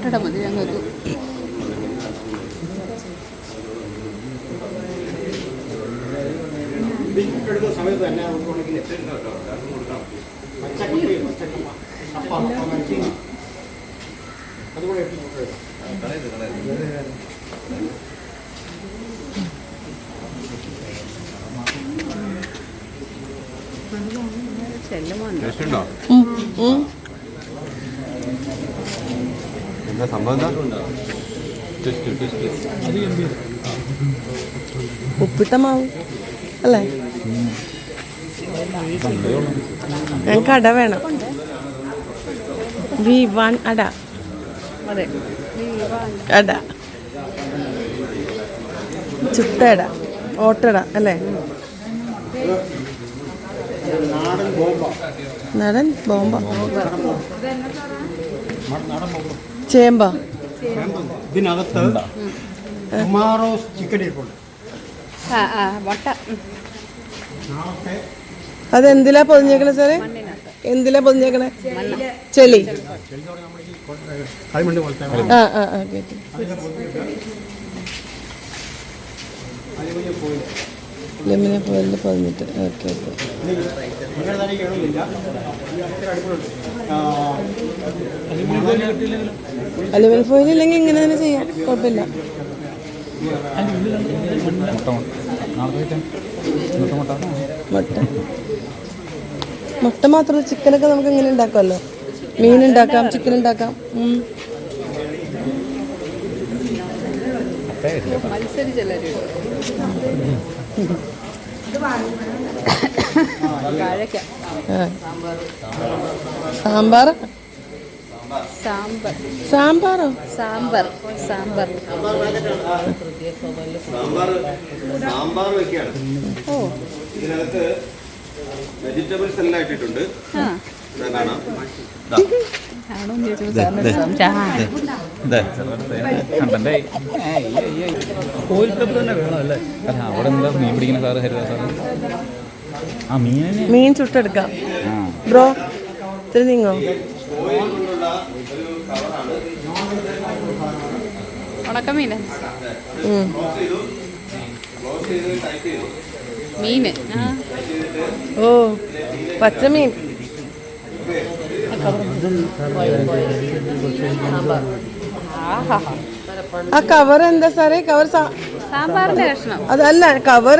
മുട്ടട മതി ഞങ്ങൾക്ക് സമയത്ത് തന്നെ കപ്പ അതുകൂടെ എടുത്ത് എന്താ സംഭവം എന്താ? ടെസ്റ്റ് ടെസ്റ്റ് ഉപ്പിട്ട മാവ് അല്ലേ? ഞങ്ങൾക്ക് അട വേണം. വി വൺ അട. അതെ അട. ചുട്ടട ഓട്ടട അല്ലേ? നടൻ ബോംബ. ചേമ്പ. ഇതിനകത്ത് ടുമാറോ ചിക്കൻ ഇരിപ്പുണ്ട്. അതെന്തിലാ പൊതിഞ്ഞേക്കണേ സാറേ? എന്തിലാ പൊതിഞ്ഞേക്കണേ? ചെളി. ആ ആ ആ കേട്ടു അതിനെ പൊതിഞ്ഞിട്ട് അലുമിനിയം ഫോയിൽ ലെമിനെ പോയിൽ പതിനെട്ട്. Okay okay. അലുമിനിയം ഫോയിൽ ഇല്ലെങ്കിൽ ഇങ്ങനെ തന്നെ ചെയ്യാം. കുഴപ്പമില്ല. മുട്ട. മുട്ട മാത്രമല്ല ചിക്കനൊക്കെ നമുക്ക് ഇങ്ങനെ ഉണ്ടാക്കാമല്ലോ? മീൻ ഉണ്ടാക്കാം ചിക്കൻ ഉണ്ടാക്കാം. ഉം. സാമ്പാർ? സാമ്പാർ സാമ്പാറോ? സാമ്പാർ. സാമ്പാർ. സാമ്പാർ ഓ. ഇതിനകത്ത് വെജിറ്റബിൾസ് എല്ലാം ഇട്ടിട്ടുണ്ട് കാണാം. മീൻ പിടിക്കുന്ന സാറ് ഹരിദാസ് സാറ്? ആ മീൻ മീൻ ചുട്ടെടുക്കാം. ബ്രോ ഇത്തിരി നീങ്ങോ? ഉണക്കമീൻ മീന്. ഓ പച്ചമീൻ. ആ കവർ എന്താ സാറേ കവർ സാമ്പാറിന്റെ കഷ്ണം. അതല്ല കവർ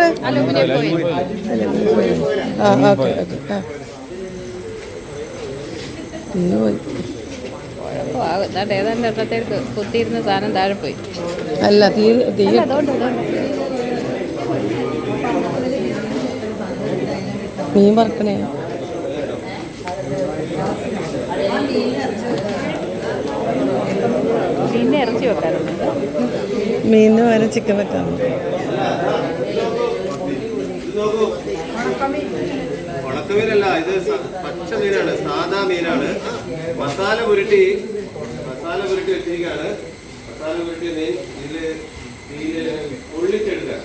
കുത്തിയിരുന്ന സാധനം താഴെ പോയി. അല്ല തീ തീ മീൻ വറക്കണേ. മീനിന് പകരം ചിക്കൻ വെക്കാറുണ്ട് ഉണക്കമീനല്ല ഇത് പച്ച മീനാണ് സാധാ മീനാണ്. മസാല പുരട്ടി മസാല പുരട്ടി വെച്ചിരിക്കുകയാണ്. മസാല പുരട്ടി മീൻ ഇതിൽ മീന് പൊള്ളിച്ചെടുക്കുക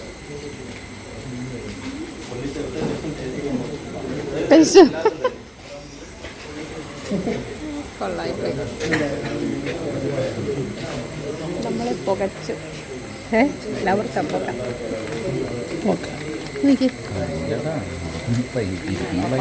കൊള്ളായിപ്പോയി നമ്മളെ പുകച്ചു. ഏ? ലവർക്ക പുക ഓക്കെ. ഇരിക്കുന്ന